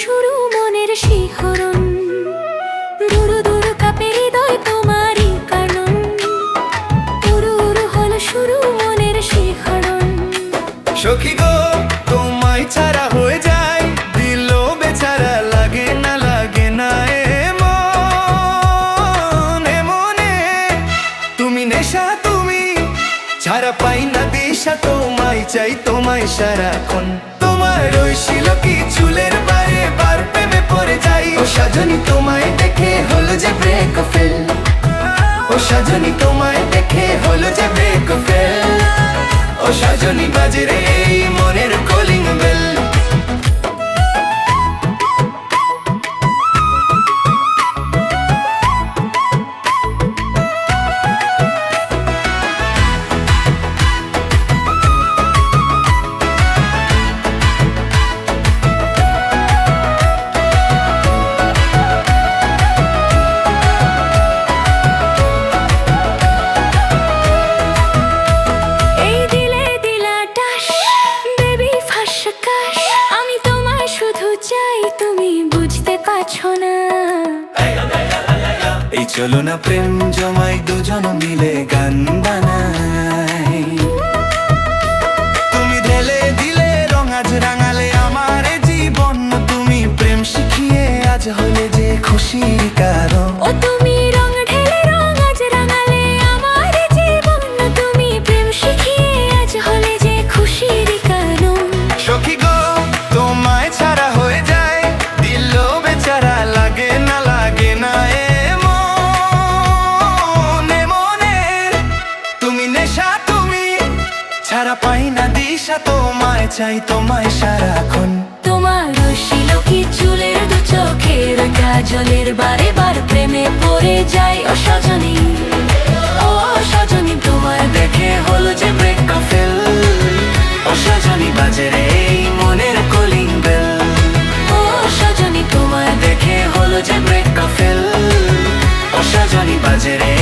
শুরু মনের শিহরণ দুরু দুরু কাপে হৃদয় তোমারই উরু উরু হল শুরু মনের শিহরণ সখী গো, তোমায় ছাড়া হয়ে যায় দিল বেচারা লাগে না লাগে না এ মনে মনে তুমি নেশা, তুমি ছাড়া পাই না দিশা, তোমায় চাই, তোমায় সারাক্ষণ। তোমার ওই শিল কি চুলের বা সাজনি তোমায় দেখে হলো যে ব্রেক ফেল ও সাজনি তোমায় দেখে হলো যে ব্রেক ফেল ও সাজনি বাজে রে মনের না। এই চলো না প্রেম জমাই দুজন মিলে গান বানাই। তুমি ঢেলে দিলে রং আজ রাঙালে আমার জীবন। তুমি প্রেম শিখিয়ে আজ হলে যে খুশি কারণ ও তুমি রং ঢেলে রং রাঙালে আমার জীবন। তুমি প্রেম শিখিয়ে আজ হলে যে খুশির কারণ। সখী গো তোমায় ছাড়া পাই না দিশা তোমায় চাই তোমায় সারাক্ষণ। তোমার শিলকি চুলের দু চোখের কাজলের বারে বার প্রেমে পড়ে যায় অসজনী। ও সজনী তোমার দেখে হলো যে ব্রেক ফেল। অসাজনী বাজে রে এই মনের কলিং বেল। ও সজনী তোমার দেখে হলো যে ব্রেক ফেল। অসাজনী বাজে রে